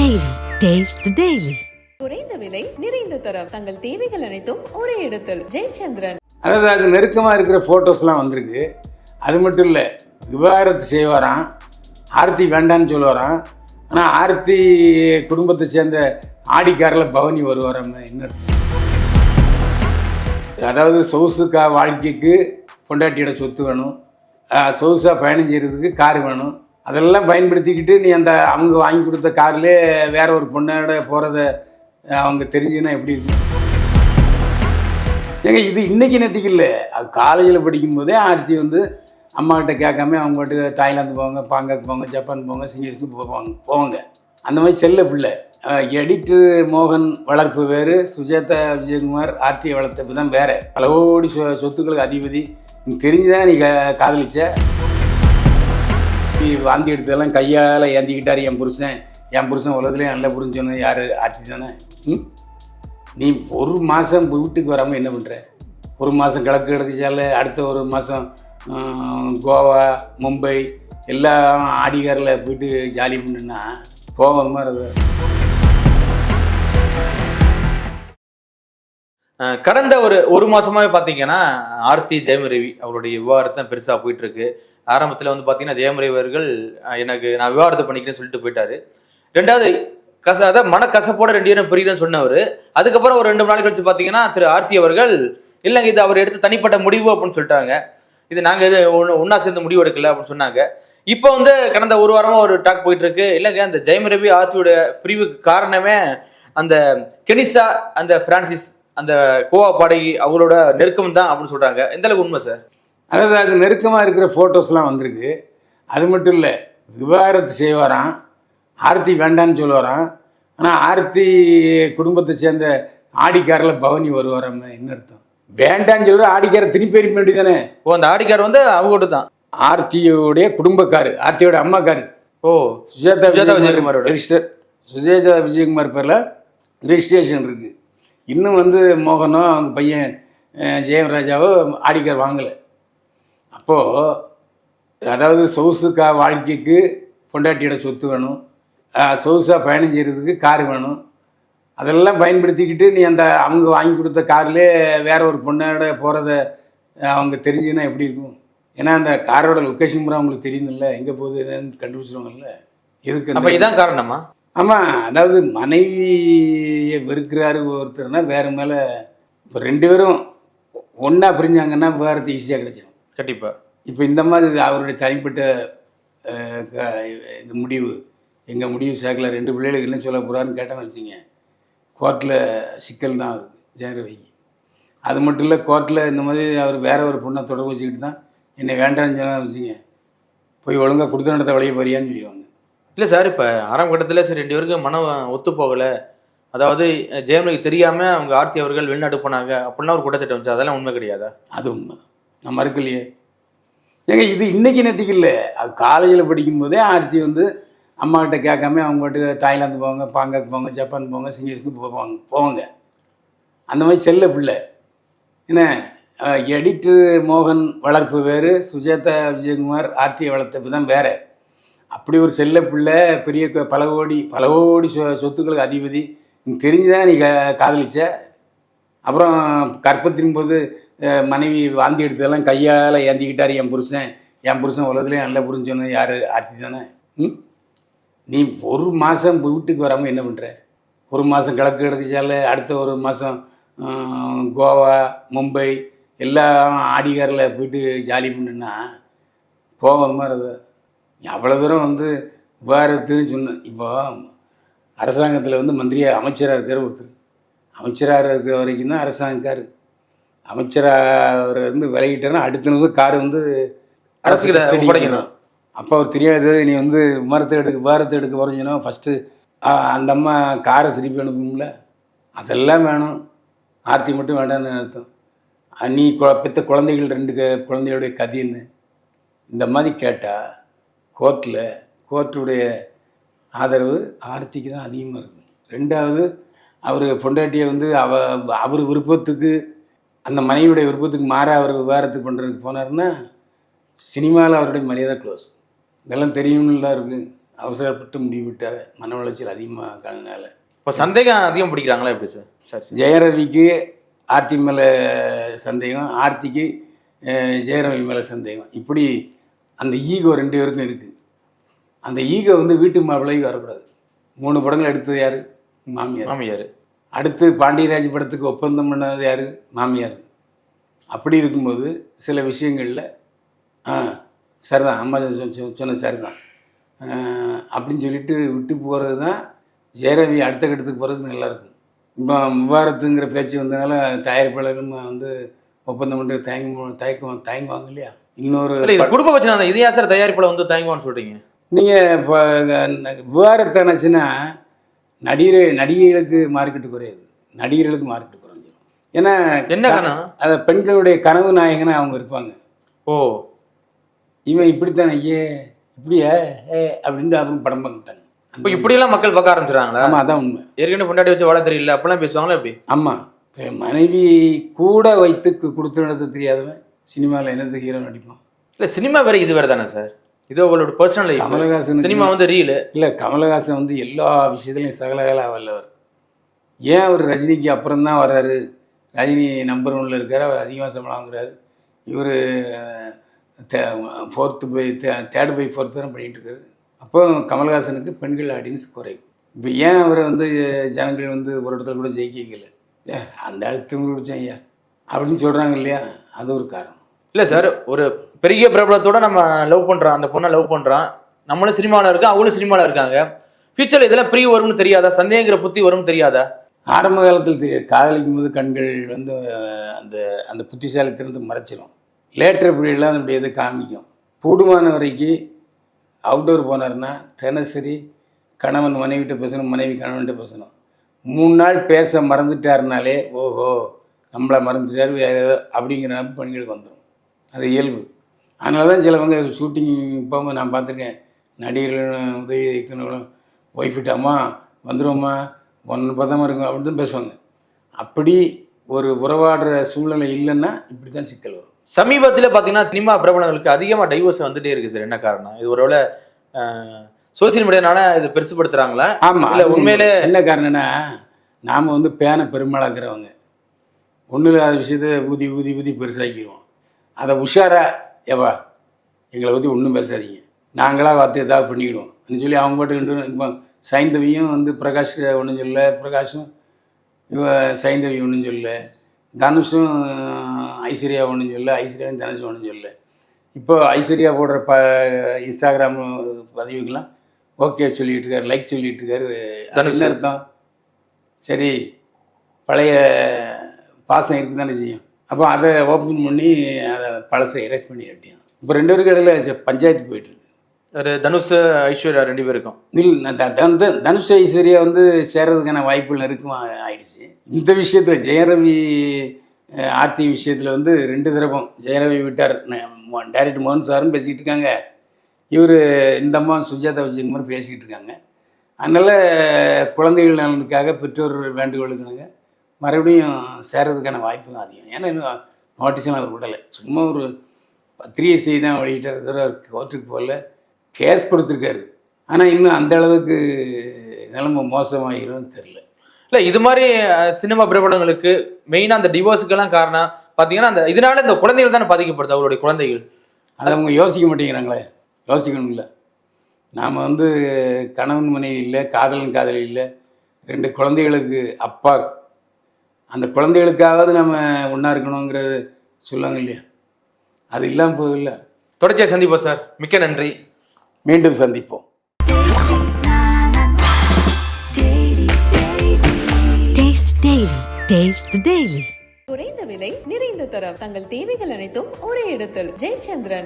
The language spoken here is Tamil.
Taste the Daily. குறைந்த விலை நிறைந்த தரம். தங்கள் தேவைகள் அனைத்தும் ஒரே இடத்தில். ஜெயச்சந்திரன். அதாவது அது நெருக்கமாக இருக்கிற ஃபோட்டோஸ்லாம் வந்திருக்கு. அது மட்டும் இல்லை விவாகரத்து செய்வாராம். ஆர்த்தி வேண்டான்னு சொல்லுவாராம். ஆனால் ஆர்த்தி குடும்பத்தை சேர்ந்த ஆடிக்காரில் பவனி வருவாராம் இன்னொரு அதாவது சொகுசுக்கா வாழ்க்கைக்கு பொண்டாட்டியோட சொத்து வேணும். சொகுசாக பயணம் செய்கிறதுக்கு கார் வேணும். அதெல்லாம் பயன்படுத்திக்கிட்டு நீ அந்த அவங்க வாங்கி கொடுத்த கார்லேயே வேற ஒரு பொண்ணோட போகிறத அவங்க தெரிஞ்சுன்னா எப்படி இருக்கும் ஏங்க இது இன்றைக்கி நேற்றுக்கு இல்லை. அது காலேஜில் படிக்கும்போதே ஆர்த்தி வந்து அம்மாக்கிட்ட கேட்காம அவங்க தாய்லாந்து போவாங்க பாங்காக் போவாங்க ஜப்பான் போவாங்க சிங்கப்பூர் போவாங்க போவாங்க. அந்த மாதிரி செல்ல பிள்ளை. எடிட்டு மோகன் வளர்ப்பு வேறு சுஜாதா விஜயகுமார் ஆர்த்தியை வளர்த்தப்பு தான் வேறு அளவோடி சொ சொத்துக்களுக்கு அதிபதி. தெரிஞ்சுதான் நீ கா- காதலிச்ச? வாந்தி எடுத்ததெல்லாம் கையால் ஏந்திக்கிட்டார் என் புருஷன். என் புருஷன் உலகத்துலேயே நல்லா புரிஞ்சோன்னு யார்? ஆட்சி தானே. நீ ஒரு மாதம் வீட்டுக்கு வராமல் என்ன பண்ணுற ஒரு மாதம் கிழக்கு கிழக்கு அடுத்த ஒரு மாதம் கோவா மும்பை எல்லாம் ஆடிகாரில் போயிட்டு ஜாலி பண்ணுன்னா கோவமாக மாதிரி கடந்த ஒரு ஒரு மாசமாவே பார்த்தீங்கன்னா ஆர்த்தி ஜெயமரவி அவருடைய விவாகரத்து தான் பெருசா போயிட்டு இருக்கு ஆரம்பத்தில் வந்து பார்த்தீங்கன்னா ஜெயமரவி அவர்கள் எனக்கு நான் விவகாரத்தை பண்ணிக்கிறேன்னு சொல்லிட்டு போயிட்டாரு. ரெண்டாவது கச அதான் மனக்கசப்போட ரெண்டு பேரும் பிரியுதுன்னு சொன்னவர். அதுக்கப்புறம் ஒரு ரெண்டு மூணு நாள் கழிச்சு பார்த்தீங்கன்னா திரு ஆர்த்தி அவர்கள் இல்லைங்க இது அவர் எடுத்து தனிப்பட்ட முடிவு அப்படின்னு சொல்லிட்டாங்க. இது நாங்கள் இது ஒன்று ஒன்றா சேர்ந்து முடிவு எடுக்கல அப்படின்னு சொன்னாங்க. இப்போ வந்து கடந்த ஒரு வாரமாக ஒரு டாக் போயிட்டு இருக்கு இல்லைங்க அந்த ஜெயமரவி ஆர்த்தியோட பிரிவுக்கு காரணமே அந்த கெனிசா அந்த பிரான்சிஸ் அந்த கோவா பாடகி அவங்களோட நெருக்கம் தான் அப்படின்னு சொல்றாங்க. எந்த அளவுக்கு உண்மை சார் அதாவது அது நெருக்கமாக இருக்கிற ஃபோட்டோஸ்லாம் வந்திருக்கு. அது மட்டும் இல்லை விவாகரத்து செய்வாராம். ஆர்த்தி வேண்டான்னு சொல்லுவாராம். ஆனால் ஆர்த்தி குடும்பத்தை சேர்ந்த ஆடிக்காரில் பவனி வருவாராம் என்ன அர்த்தம்? வேண்டான்னு சொல்கிற ஆடிக்காரை திருப்பி அனுப்ப வேண்டியதானே ஓ அந்த ஆடிக்கார் வந்து அவங்ககிட்ட தான்? ஆர்த்தியோடைய குடும்பக்காரு ஆர்த்தியோட அம்மாக்காரு. ஓ சுஜாதா சுஜாதா விஜயகுமார் விஜயகுமாரோட. ரெஜிஸ்டர் சுஜாதா விஜயகுமார் பேரில் ரெஜிஸ்ட்ரேஷன் இருக்குது இன்னும் வந்து மோகனோ அவங்க பையன் ஜெயராஜாவோ ஆடிக்கார் வாங்கலை. அப்போது அதாவது சொகுசுக்கா வாழ்க்கைக்கு பொண்டாட்டியோட சொத்து வேணும். சொகுசாக பயணம் செய்கிறதுக்கு கார் வேணும். அதெல்லாம் பயன்படுத்திக்கிட்டு நீ அந்த அவங்க வாங்கி கொடுத்த கார்லேயே வேற ஒரு பொண்ணோட போகிறத அவங்க தெரிஞ்சுன்னா எப்படி இருக்கும்? ஏன்னா அந்த காரோட லொக்கேஷன் பூரா அவங்களுக்கு தெரியுதுல்ல. எங்கே போகுது என்னன்னு கண்டுபிடிச்சிருவாங்கல்ல. எதுக்கு அப்போ இதான் காரணமா? ஆமாம் அதாவது மனைவியை வெறுக்கிறாரு ஒருத்தர்னா வேற மேலே இப்போ ரெண்டு பேரும் ஒன்றா பிரிஞ்சாங்கன்னா விவகாரத்து ஈஸியாக கிடைச்சிடும் கண்டிப்பா. இப்போ இந்த மாதிரி அவருடைய தனிப்பட்ட இது முடிவு எங்கள் முடிவு சேர்க்கல ரெண்டு பிள்ளைகளுக்கு என்ன சொல்ல போகிறான்னு கேட்டேன்னு வச்சுங்க கோர்ட்டில் சிக்கல் தான் அவருக்கு ஜெயரவிக்கு அது மட்டும் இல்லை கோர்ட்டில் இந்த மாதிரி அவர் வேற ஒரு பொண்ணை தொடர்பு வச்சுக்கிட்டு தான் என்னை வேண்டாம்னு சொன்னா வச்சுங்க போய் ஒழுங்காக கொடுத்த நடத்த வழியை போறியான்னு சொல்லிடுவாங்க. இல்லை சார் இப்போ ஆரம்ப கட்டத்தில் சரி ரெண்டு பேருக்கும் மனம் ஒத்து போகலை. அதாவது ஜெயமலுக்கு தெரியாமல் அவங்க ஆர்த்தி அவர்கள் வெளிநாடு போனாங்க அப்படிலாம் ஒரு குற்றச்சாட்டு வந்துச்சு. அதெல்லாம் உண்மை கிடையாதா? அது உண்மை நான் மறுக்கலையே. ஏங்க இது இன்றைக்கி நேற்றுக்கு இல்லை. அது காலேஜில் படிக்கும்போதே ஆர்த்தி வந்து அம்மாக்கிட்ட கேட்காம அவங்க பாட்டுக்கு தாய்லாந்து போவாங்க பாங்காக் போவாங்க ஜப்பான் போவாங்க சிங்கப்பூர் போவாங்க போவாங்க. அந்த மாதிரி செல்ல பிள்ளை. என்ன எடிட்டர் மோகன் வளர்ப்பு வேறு சுஜாதா விஜயகுமார் ஆர்த்தியை வளர்த்தப்பு தான் வேறு. அப்படி ஒரு செல்ல பிள்ளை பெரிய பல கோடி பல கோடி சொ சொத்துக்களுக்கு அதிபதி. நீ தெரிஞ்சுதான் நீ கா காதலிச்ச? அப்புறம் கற்பத்தின் போது மனைவி வாந்தி எடுத்ததெல்லாம் கையால் ஏந்திக்கிட்டார் என் புருஷன். என் புருஷன் உலகத்துலேயே நல்லா புரிஞ்சோன்னு யார்? ஆர்த்தி தானே. ம்? நீ ஒரு மாதம் வீட்டுக்கு வராமல் என்ன பண்ணுற ஒரு மாதம் கிழக்கு கிழக்கு அடுத்த ஒரு மாதம் கோவா மும்பை எல்லாம் ஆடிகாரில் போயிட்டு ஜாலி பண்ணுன்னா கோவமாக இருது அவ்வளோ தூரம் வந்து விவாகரத்துன்னு சொன்ன. இப்போ அரசாங்கத்தில் வந்து மந்திரியாக அமைச்சராக இருக்கிற ஒருத்தர். அமைச்சராக இருக்கிற வரைக்கும் தான் அரசாங்கக்காரு அமைச்சராக இருந்து விலகிட்டேன்னா அடுத்த நிமிஷம் கார் வந்து custody ஒப்படைக்கணும். அப்போ அவர் தெரியாது நீ வந்து விமானத்தை எடுக்க விமானத்தை எடுக்க போகிறீங்கன்னா ஃபஸ்ட்டு அந்த அம்மா காரை திருப்பி அனுப்பும்ல. அதெல்லாம் வேணும். ஆர்த்தி மட்டும் வேண்டாம்னு அர்த்தம். நீ கொ பெத்த குழந்தைகள் ரெண்டு க- குழந்தைகளுடைய கதின்னு. இந்த மாதிரி கேட்டால் கோர்ட்டில் கோர்ட்டுடைய ஆதரவு ஆர்த்திக்கு தான் அதிகமாக இருக்கும். ரெண்டாவது அவர் பொண்டாட்டியை வந்து அவ அவர் விருப்பத்துக்கு அந்த மனைவியுடைய விருப்பத்துக்கு மாற அவர் விவாகரத்து பண்ணுறதுக்கு போனாருன்னா சினிமாவில் அவருடைய மரியாதை க்ளோஸ் இதெல்லாம் தெரியும்லாம் இருக்குது அவசரப்பட்டு முடிவு விட்டார். மன உளைச்சல் அதிகமாக கலந்தனால இப்போ சந்தேகம் அதிகம் பிடிக்கிறாங்களா எப்படி சார்? சரி ஜெயரவிக்கு ஆர்த்தி மேலே சந்தேகம் ஆர்த்திக்கு ஜெயரவி மேலே சந்தேகம். இப்படி அந்த ஈகோ ரெண்டு பேருக்கும் இருக்குது அந்த ஈகோ வந்து வீட்டு மாப்பிள்ளைக்கு வரக்கூடாது. மூணு படங்கள் எடுத்தது யார்? மாமியார். மாமியார். அடுத்து பாண்டியராஜ் படத்துக்கு ஒப்பந்தம் பண்ணது யார்? மாமியார். அப்படி இருக்கும்போது சில விஷயங்களில் ஆ சரிதான் அம்மா சொ- சொ- சொன்னது சரிதான். அப்படின்னு சொல்லிட்டு விட்டு போகிறது தான் ஜெயரவி அடுத்த கட்டத்துக்கு போகிறது நல்லாயிருக்கும். இப்போ விவாதத்துங்கிற பேச்சு வந்ததுனால தயாரிப்பாளரும் வந்து ஒப்பந்தம் பண்ணுறது தயங்க தயக்கம் தயங்குவாங்க இல்லையா? இன்னொரு இது குடும்ப பிரச்சனை தான். இது ஏன் சார் தயாரிப்பில் வந்து தயங்குவான்னு சொல்றீங்க? நீங்கள் இப்போ விவாதத்தானாச்சுன்னா நடிகர் நடிகைகளுக்கு மார்க்கெட்டு குறையுது. நடிகர்களுக்கு மார்க்கெட்டு குறைஞ்சிடும் ஏன்னா என்ன காரணம் அதை பெண்களுடைய கனவு நாயகனா அவங்க இருப்பாங்க. ஓ. இவன் இப்படித்தானே ஐயே இப்படியா? ஏ அப்படின்ட்டு அப்புறம் படம் பார்க்க இப்போ இப்படியெல்லாம் மக்கள் பார்க்க ஆரம்பிச்சிடுறாங்களா? ஆமாம் அதான் உண்மை. ஏற்கனவே பொண்டாட்டி வச்சு வாழ தெரியல. அப்பெல்லாம் பேசுவாங்களா எப்படி? ஆமாம் மனைவி கூட வைத்து கொடுத்து நடத்த தெரியாதவன் சினிமாவில் என்னது ஹீரோ நடிப்பான்? இல்லை சினிமா வேற இது வேற தானே சார் இது உங்களோட பர்சனல் லைஃப் கமலஹாசனுக்கு- சினிமா வந்து ரீல் இல்லை கமலஹாசன் வந்து எல்லா விஷயத்துலையும் சகலகலா வல்லவர். ஏன் அவர் ரஜினிக்கு அப்புறம் தான் வர்றாரு? ரஜினி நம்பர் ஒன்ல இருக்காரு அவர் அதிகமாக சம்பளம் வாங்குறாரு. இவர் fourth by third by fourth தான் பண்ணிகிட்டு இருக்காரு. அப்போ கமலஹாசனுக்கு பெண்கள் ஆடியன்ஸ் குறைவு. இப்போ ஏன் அவரை வந்து ஜனங்கள் வந்து ஒரு இடத்துல கூட ஜெயிக்க வைக்கல ஏ அந்த ஆள் பிடிச்சேன் ஐயா. அப்படின்னு சொல்கிறாங்க இல்லையா? அது ஒரு காரணம். இல்லை சார் ஒரு பெரிய பிரபலத்தோட நம்ம லவ் பண்ணுறோம் அந்த பொண்ணை லவ் பண்ணுறான் நம்மளும் சினிமாவில் இருக்கோம் அவங்களும் சினிமாவில் இருக்காங்க. ஃபியூச்சரில் இதெல்லாம் ப்ரீ வரும்னு தெரியாதா? சந்தேகங்கிற புத்தி வரும்னு தெரியாதா? ஆரம்ப காலத்தில் தெரியாது காதலிக்கும் போது கண்கள் வந்து அந்த அந்த புத்திசாலித்தனத்தை மறைச்சிடும் லேட்டர் பீரியடில் அதனுடைய இது காமிக்கும். கூடுமான வரைக்கும் அவுட்டோர் போனார்னா தினசரி கணவன் மனைவிட்ட பேசணும் மனைவி கணவன்கிட்ட பேசணும். மூணு நாள் பேச மறந்துட்டாருனாலே ஓஹோ நம்மளை மறந்துட்டார் வேறு ஏதோ அப்படிங்கிற நினைப்பு பெண்களுக்கு வந்துடும் அது இயல்பு. அதனால தான் சிலவங்க ஷூட்டிங் போகும்போது நான் பார்த்துருக்கேன். நடிகர்களும் உதவி இயக்குனர்களும் ஒய்ஃபிட்டாமா வந்துருவோம்மா ஒன்று பதமாக இருக்கும் அப்படின்னு தான் பேசுவாங்க. அப்படி ஒரு உறவாடுற சூழ்நிலை இல்லைன்னா இப்படி தான் சிக்கல் வரும். சமீபத்தில் பார்த்தீங்கன்னா சினிமா பிரபலங்களுக்கு அதிகமாக டைவர்ஸ் வந்துட்டே இருக்கு சார். என்ன காரணம் இது ஒருவேளை சோசியல் மீடியானால இது பெருசுப்படுத்துறாங்களா ஆமாம் இல்ல, உண்மையிலே- என்ன காரணம்னா நாம் வந்து பேனை பெருமாளாக்குறவங்க. ஒன்றும் இல்லாத விஷயத்த ஊதி ஊதி ஊதி பெருசாக்கிடுவோம். அதை உஷாரா ஏவா எங்களை பற்றி ஒன்றும் பேசாதீங்க. நாங்களாக பார்த்து ஏதாவது அப்படின்னு சொல்லி அவங்க பாட்டு ரெண்டு இப்போ சைந்தவியும் வந்து பிரகாஷ் ஒன்றும் சொல்ல பிரகாஷும் இவ சைந்தவி ஒன்றும் சொல்ல தனுஷும் ஐஸ்வர்யா ஒன்றும் சொல்ல ஐஸ்வர்யாவும் தனுஷும் ஒன்றும் சொல்ல இப்போ ஐஸ்வர்யா போடுற ப இன்ஸ்டாகிராம் பதிவுக்கெல்லாம் ஓகே சொல்லிட்டு இருக்காரு லைக் சொல்லிட்டு இருக்காரு. என்ன அர்த்தம்? சரி பழைய பாசம் இருக்கு தானே செய்யும் அப்போ அதை ஓப்பன் பண்ணி அதை பழசை எரேஸ் பண்ணி கட்டியும் இப்போ ரெண்டு பேருக்கு இடையில பஞ்சாயத்து போயிட்டு இருக்கு. ஒரு தனுஷ் ஐஸ்வர்யா ரெண்டு பேருக்கும். இல்லை தனுஷ் ஐஸ்வர்யா வந்து சேர்றதுக்கான வாய்ப்புகள் நெருக்கமா ஆயிடுச்சு. இந்த விஷயத்தில் ஜெயரவி ஆர்த்தி விஷயத்தில் வந்து ரெண்டு தரப்பும். ஜெயரவி விட்டார். டைரக்டர் மோகன் சாரும் பேசிக்கிட்டு இருக்காங்க. இவர் இந்த அம்மா சுஜாதா விஜயகுமார் பேசிக்கிட்டு இருக்காங்க. அதனால் குழந்தைகள் நலனுக்காக பெற்றோர் வேண்டுகோளுக்குனாங்க மறுபடியும் சேர்றதுக்கான வாய்ப்பு தான் அதிகம். ஏன்னா இன்னும் நோட்டீஸ்லாம் அவர் விடலை. சும்மா ஒரு பத்திரிகை செய்தி தான் வெளியிட்டார். தவிர கோர்ட்டுக்கு போகல. கேஸ் கொடுத்துருக்காரு. ஆனால் இன்னும் அந்த அளவுக்கு நிலைமை மோசமாகிரும்னு தெரில இல்லை இது மாதிரி சினிமா பிரபலங்களுக்கு மெயினாக அந்த டிவோர்ஸுக்கெல்லாம் காரணம் பார்த்தீங்கன்னா அந்த இதனால இந்த குழந்தைகள் தானே பாதிக்கப்படுது அவருடைய குழந்தைகள். அதை அவங்க யோசிக்க மாட்டேங்கிறாங்களே? யோசிக்கணும்ல. நாம் வந்து கணவன் மனைவி இல்லை காதலன் காதலி இல்லை. ரெண்டு குழந்தைகளுக்கு அப்பா அந்த குழந்தைகளுக்காவது நம்ம ஒன்றா இருக்கணுங்கிறது சொல்லுவாங்க இல்லையா? அது இல்லாமல் போதில்லை தொடர்ச்சியாக சந்திப்போம் சார். மிக்க நன்றி. மீண்டும் சந்திப்போம். Taste Daily. Taste the Daily. குறைந்த விலை நிறைந்த தரம். தங்கள் தேவைகள் அனைத்தும் ஒரே இடத்தில். ஜெயச்சந்திரன்.